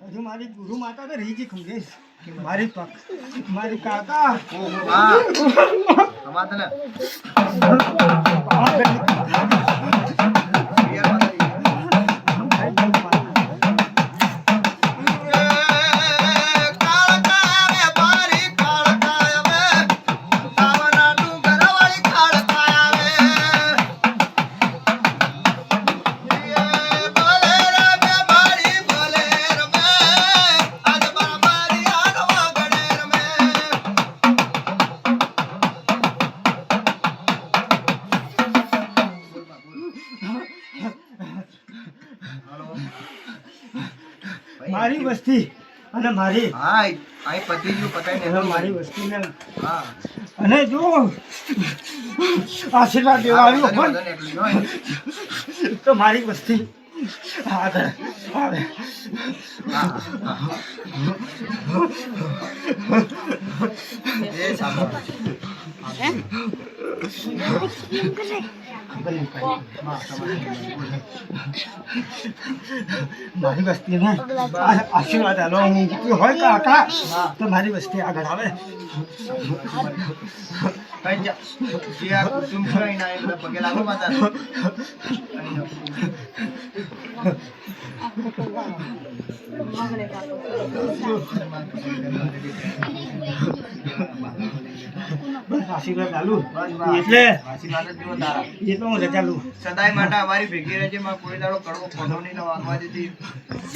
હજુ મારી ગુરુ માતા તો રહી ગઈ ખમગે મારી પક મારી કાકા. હા અમાર મારી વસ્તી અને મારી હા અહીં પતી ગયું પતાઈ ને મારી વસ્તીને હા. અને જો આશીર્વાદ દેવા આવ્યો પણ તો મારી વસ્તી આગળ આવે. મારી વસ્તી ને આશીર્વાદ આલો હું હોય કાકા તો મારી વસ્તી આગળ આવે. પગે લાગો માતા. બસ આશીર્વાદ આલું. એટલે આશીર્વાદ જ જુઓ તારા એટલે હું રજા લઉં. સદાય માટે અમારી ભેગી રહેજે માં કોઈ દાડો કડવો કોનો નહીં વાગવા દીધી